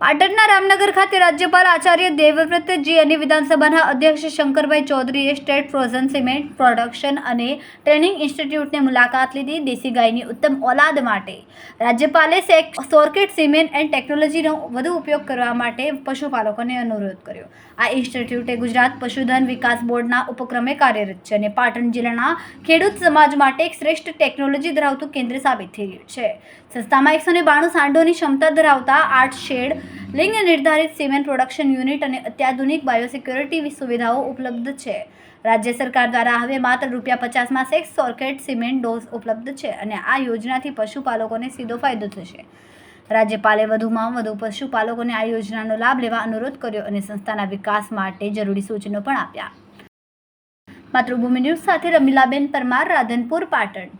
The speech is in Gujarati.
પાટણના રામનગર ખાતે રાજ્યપાલ આચાર્ય દેવવ્રતજી અને વિધાનસભાના અધ્યક્ષ શંકરભાઈ ચૌધરીએ સ્ટેટ ફ્રોઝન સિમેન્ટ પ્રોડક્શન અને ટ્રેનિંગ ઇન્સ્ટિટ્યૂટની મુલાકાત લીધી દેશી ગાયની ઉત્તમ ઓલાદ માટે. રાજ્યપાલે સોર્કેટ સિમેન્ટ એન્ડ ટેકનોલોજીનો વધુ ઉપયોગ કરવા માટે પશુપાલકોને અનુરોધ કર્યો. આ ઇન્સ્ટિટ્યૂટ ગુજરાત પશુધન વિકાસ બોર્ડના ઉપક્રમે કાર્યરત છે અને પાટણ જિલ્લાના ખેડૂત સમાજ માટે એક શ્રેષ્ઠ ટેકનોલોજી ધરાવતું કેન્દ્ર સાબિત થઈ રહ્યું છે. સંસ્થામાં એકસો ને બાણું સાંડોની ક્ષમતા ધરાવતા આઠ શેડ લિંગ નિર્ધારિત સિમેન્ટ પ્રોડક્શન યુનિટ અને અત્યાધુનિક બાયોસિક્યોરિટી સુવિધાઓ ઉપલબ્ધ છે. રાજ્ય સરકાર દ્વારા હવે માત્ર રૂપિયા પચાસમાં સેક્સ સોર્કેટ સિમેન્ટ ડોઝ ઉપલબ્ધ છે અને આ યોજનાથી પશુપાલકોને સીધો ફાયદો થશે. રાજ્યપાલે વધુમાં વધુ પશુપાલકોને આ યોજનાનો લાભ લેવા અનુરોધ કર્યો અને સંસ્થાના વિકાસ માટે જરૂરી સૂચનો પણ આપ્યા. માતૃભૂમિ ન્યૂઝ સાથે રમીલાબેન પરમાર, રાધનપુર, પાટણ.